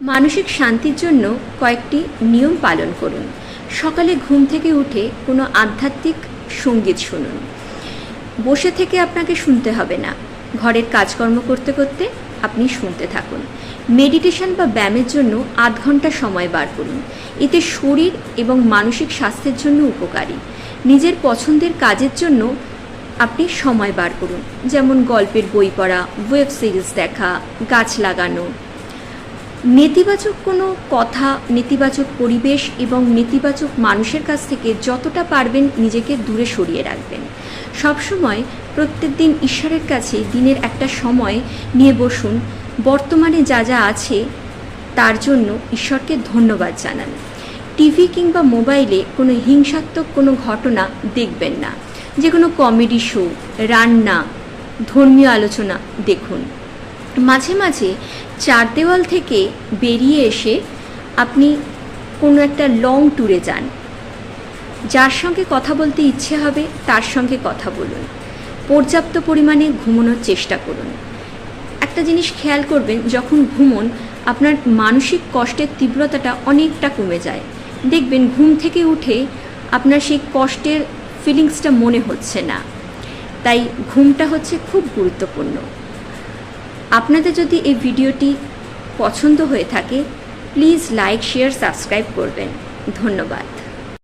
মানসিক শান্তির জন্য কয়েকটি নিয়ম পালন করুন। সকালে ঘুম থেকে উঠে কোনো আধ্যাত্মিক সংগীত শুনুন। বসে থেকে আপনাকে শুনতে হবে না। ঘরের কাজকর্ম করতে করতে আপনি শুনতে থাকুন। মেডিটেশন বা ব্যায়ামের জন্য আধ ঘণ্টা সময় বার করুন। এতে শরীর এবং মানসিক স্বাস্থ্যের জন্য উপকারী। নিজের পছন্দের কাজের জন্য আপনি সময় বার করুন। যেমন গল্পের বই পড়া ওয়েব সিরিজ দেখা, গাছ লাগানো নেতিবাচক কোনো কথা, নেতিবাচক পরিবেশ এবং নেতিবাচক মানুষের কাছ থেকে যতটা পারবেন নিজেকে দূরে সরিয়ে রাখবেন। সবসময় প্রত্যেক দিন ঈশ্বরের কাছে দিনের একটা সময় নিয়ে বসুন। বর্তমানে যা যা আছে, তার জন্য ঈশ্বরকে ধন্যবাদ জানান। টিভি কিংবা মোবাইলে কোনো হিংসাত্মক কোনো ঘটনা দেখবেন না। যে কোনো কমেডি শো, রান্না, ধর্মীয় আলোচনা দেখুন। মাঝে মাঝে চার দেওয়াল থেকে বেরিয়ে এসে আপনি কোনো একটা লং ট্যুরে যান। যার সঙ্গে কথা বলতে ইচ্ছে হবে, তার সঙ্গে কথা বলুন। পর্যাপ্ত পরিমাণে ঘুমানোর চেষ্টা করুন। একটা জিনিস খেয়াল করবেন, যখন ঘুমন, আপনার মানসিক কষ্টের তীব্রতাটা অনেকটা কমে যায়। দেখবেন ঘুম থেকে উঠে আপনার সেই কষ্টের ফিলিংসটা মনে হচ্ছে না। তাই ঘুমটা হচ্ছে খুব গুরুত্বপূর্ণ। আপনাদের যদি এই ভিডিওটি পছন্দ হয়ে থাকে প্লিজ লাইক শেয়ার সাবস্ক্রাইব করবেন। ধন্যবাদ।